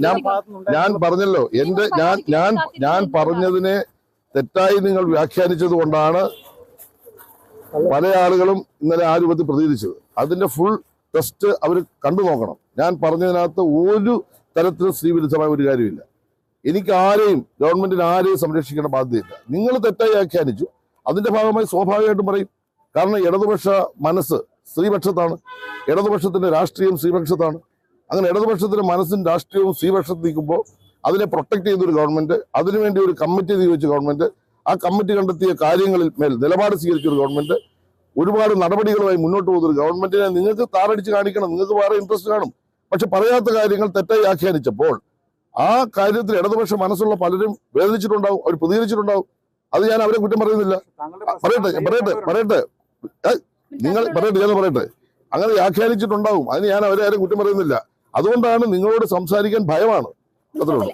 ഞാൻ- ഞാൻ പറഞ്ഞല്ലോ എന്റെ ഞാൻ ഞാൻ ഞാൻ പറഞ്ഞതിനെ തെറ്റായി നിങ്ങൾ വ്യാഖ്യാനിച്ചത് കൊണ്ടാണ് പല ആളുകളും ഇന്നലെ ആ രൂപത്തിൽ പ്രതികരിച്ചത്. അതിന്റെ ഫുൾ ടെസ്റ്റ് അവർ കണ്ടു നോക്കണം. ഞാൻ പറഞ്ഞതിനകത്ത് ഒരു തരത്തിലും സ്ത്രീവിരുദ്ധമായ ഒരു കാര്യമില്ല. എനിക്ക് ആരെയും ഗവൺമെന്റിന് ആരെയും സംരക്ഷിക്കേണ്ട ബാധ്യതയില്ല. നിങ്ങൾ തെറ്റായി വ്യാഖ്യാനിച്ചു. അതിന്റെ ഭാഗമായി സ്വാഭാവികമായിട്ടും പറയും. കാരണം ഇടതുപക്ഷ മനസ്സ് സ്ത്രീപക്ഷത്താണ്. ഇടതുപക്ഷത്തിന്റെ രാഷ്ട്രീയം സ്ത്രീപക്ഷത്താണ്. അങ്ങനെ ഇടതുപക്ഷത്തിന്റെ മനസ്സും രാഷ്ട്രീയവും സ്ത്രീപക്ഷത്ത് നിൽക്കുമ്പോൾ അതിനെ പ്രൊട്ടക്ട് ചെയ്ത ഒരു ഗവൺമെന്റ് അതിനുവേണ്ടി ഒരു കമ്മിറ്റി നിയോഗിച്ച ഗവൺമെന്റ് ആ കമ്മിറ്റി കണ്ടെത്തിയ കാര്യങ്ങളിൽ മേൽ നിലപാട് സ്വീകരിച്ച ഒരു ഗവൺമെന്റ് ഒരുപാട് നടപടികളുമായി മുന്നോട്ട് പോകുന്ന ഒരു ഗവൺമെന്റിനെ നിങ്ങൾക്ക് താറടിച്ച് കാണിക്കണം നിങ്ങൾക്ക് വേറെ ഇൻട്രസ്റ്റ് കാണും. പക്ഷെ പറയാത്ത കാര്യങ്ങൾ തെറ്റായി ആഖ്യാനിച്ചപ്പോൾ ആ കാര്യത്തിൽ ഇടതുപക്ഷ മനസ്സുള്ള പലരും വേദനിച്ചിട്ടുണ്ടാവും അവർ പ്രതികരിച്ചിട്ടുണ്ടാവും. അത് ഞാൻ അവരെ കുറ്റം പറയുന്നില്ല. പറയട്ടെ പറയട്ടെ പറയട്ടെ. നിങ്ങൾ പറയട്ടെ ഞാൻ പറയട്ടെ. അങ്ങനെ വ്യാഖ്യാനിച്ചിട്ടുണ്ടാവും അതിന് ഞാൻ അവരെ ആരും കുറ്റം പറയുന്നില്ല. അതുകൊണ്ടാണ് നിങ്ങളോട് സംസാരിക്കാൻ ഭയമാണ്. അത്രേ ഉള്ളൂ.